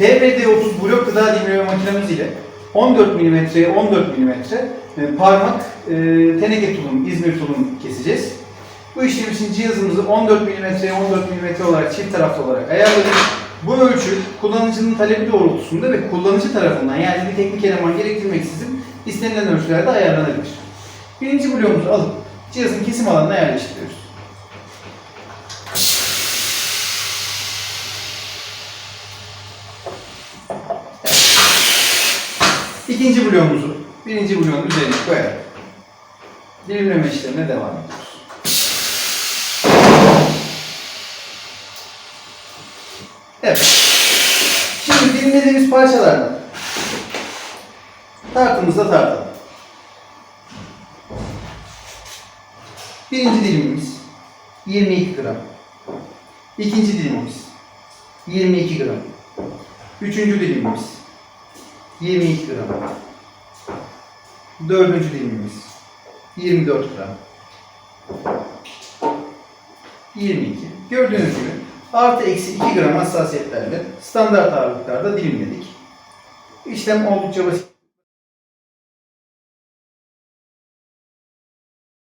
TBD30 blok gıda dilimleme makinemiz ile 14 mm'ye 14 mm parmak e, teneke tulum, İzmir tulum keseceğiz. Bu işlem için cihazımızı 14 mm'ye 14 mm olarak çift taraflı olarak ayarladık. Bu ölçü kullanıcının talebi doğrultusunda ve kullanıcı tarafından yani bir teknik eleman gerektirmeksizin istenilen ölçülerde ayarlanabilir. Birinci bloğumuzu alıp cihazın kesim alanına yerleştiriyoruz. İkinci bloğumuzu birinci bloğun üzerine koyarak dilimleme işlemine devam ediyoruz. Evet. Şimdi dilimlediğimiz parçalardan tartımızda tartalım. Birinci dilimimiz 22 gram. İkinci dilimimiz 22 gram. Üçüncü dilimimiz 22 gram. Dördüncü dilimimiz 24 gram. 22. Gördüğünüz gibi artı eksi 2 gram hassasiyetlerle standart ağırlıklarda dilimledik. İşlem oldukça basit.